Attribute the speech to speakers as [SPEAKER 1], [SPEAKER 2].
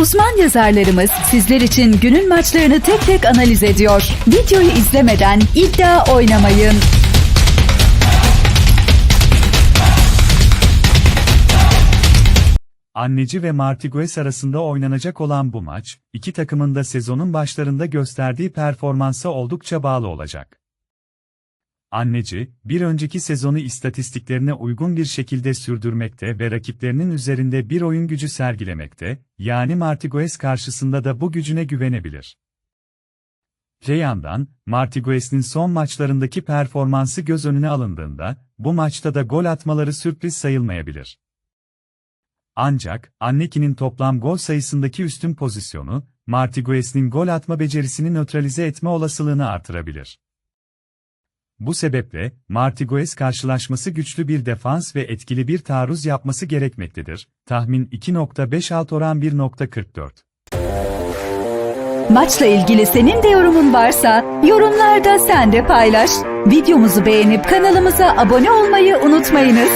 [SPEAKER 1] Uzman yazarlarımız sizler için günün maçlarını tek tek analiz ediyor. Videoyu izlemeden iddia oynamayın.
[SPEAKER 2] Anneci ve Martigues arasında oynanacak olan bu maç, iki takımın da sezonun başlarında gösterdiği performansa oldukça bağlı olacak. Anneci, bir önceki sezonu istatistiklerine uygun bir şekilde sürdürmekte ve rakiplerinin üzerinde bir oyun gücü sergilemekte, yani Martigues karşısında da bu gücüne güvenebilir. Öte yandan, Martigues'in son maçlarındaki performansı göz önüne alındığında, bu maçta da gol atmaları sürpriz sayılmayabilir. Ancak, Anneki'nin toplam gol sayısındaki üstün pozisyonu, Martigues'in gol atma becerisini nötralize etme olasılığını artırabilir. Bu sebeple, Martigues karşılaşması güçlü bir defans ve etkili bir taarruz yapması gerekmektedir. Tahmin 2.5 alt oran 1.44.
[SPEAKER 1] Maçla ilgili senin de yorumun varsa yorumlarda sen de paylaş. Videomuzu beğenip kanalımıza abone olmayı unutmayınız.